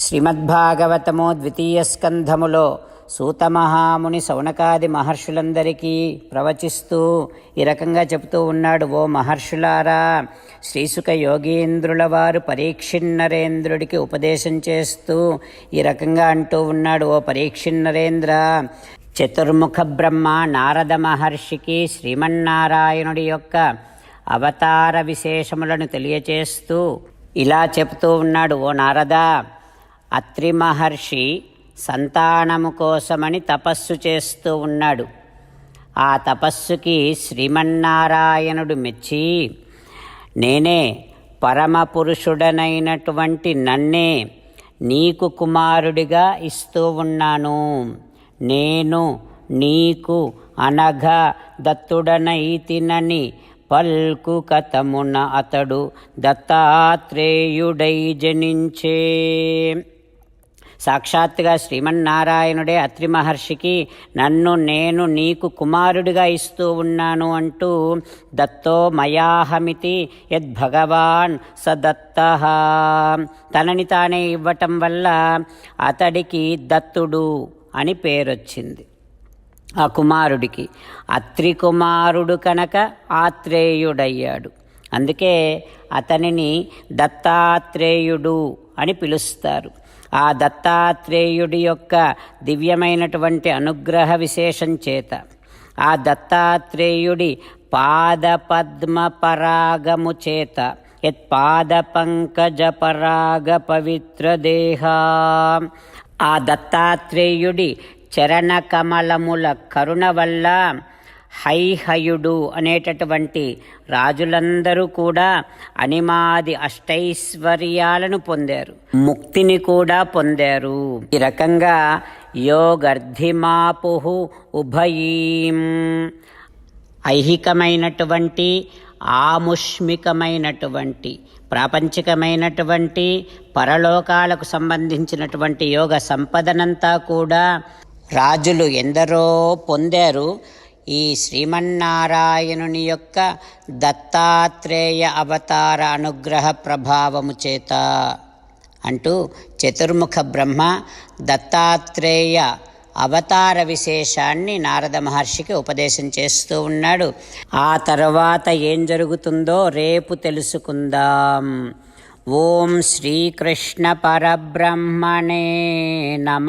శ్రీమద్భాగవతము ద్వితీయ స్కంధములో సూతమహాముని సౌనకాది మహర్షులందరికీ ప్రవచిస్తూ ఈ రకంగా చెబుతూ ఉన్నాడు ఓ మహర్షులారా శ్రీసుక యోగీంద్రుల వారు పరీక్షిన్నరేంద్రుడికి ఉపదేశం చేస్తూ ఈ రకంగా అంటూ ఉన్నాడు ఓ పరీక్షిన్నరేంద్ర చతుర్ముఖ బ్రహ్మ నారద మహర్షికి శ్రీమన్నారాయణుడి యొక్క అవతార విశేషములను తెలియచేస్తూ ఇలా చెబుతూ ఉన్నాడు ఓ నారద అత్రి మహర్షి సంతానము కోసమని తపస్సు చేస్తూ ఉన్నాడు. ఆ తపస్సుకి శ్రీమన్నారాయణుడు మెచ్చి నేనే పరమ పురుషుడనైనటువంటి నన్నే నీకు కుమారుడిగా ఇస్తూ ఉన్నాను. నేను నీకు అనఘ దత్తుడనైతినని పల్కు కథమున అతడు దత్తాత్రేయుడై జనించే. సాక్షాత్తుగా శ్రీమన్నారాయణుడే అత్రి మహర్షికి నన్ను నేను నీకు కుమారుడిగా ఇస్తూ ఉన్నాను అంటూ దత్తో మయాహమితి యద్భగవాన్ స దత్త తనని తానే ఇవ్వటం వల్ల అతడికి దత్తుడు అని పేరొచ్చింది. ఆ కుమారుడికి అత్రి కుమారుడు కనుక ఆత్రేయుడయ్యాడు. అందుకే అతనిని దత్తాత్రేయుడు అని పిలుస్తారు. ఆ దత్తాత్రేయుడి యొక్క దివ్యమైనటువంటి అనుగ్రహ విశేషం చేత. ఆ దత్తాత్రేయుడి పాదపద్మ పరాగము చేత. యత్పాద పరాగ పవిత్ర దేహా. ఆ దత్తాత్రేయుడి చరణకమలముల కరుణ వల్ల హైహయుడు అనేటటువంటి రాజులందరూ కూడా అనిమాది అష్టైశ్వర్యాలను పొందారు. ముక్తిని కూడా పొందారు. ఈ రకంగా యోగర్ధిమాపు ఉభయీం. ఐహికమైనటువంటి ఆముష్మికమైనటువంటి ప్రాపంచికమైనటువంటి పరలోకాలకు సంబంధించినటువంటి యోగ సంపదనంతా కూడా రాజులు ఎందరో పొందారు. ఈ శ్రీమన్నారాయణుని యొక్క దత్తాత్రేయ అవతార అనుగ్రహ ప్రభావము చేత అంటూ చతుర్ముఖ బ్రహ్మ దత్తాత్రేయ అవతార విశేషాన్ని నారద మహర్షికి ఉపదేశం చేస్తూ ఉన్నాడు. ఆ తర్వాత ఏం జరుగుతుందో రేపు తెలుసుకుందాం. ఓం శ్రీకృష్ణ పరబ్రహ్మణే నమ.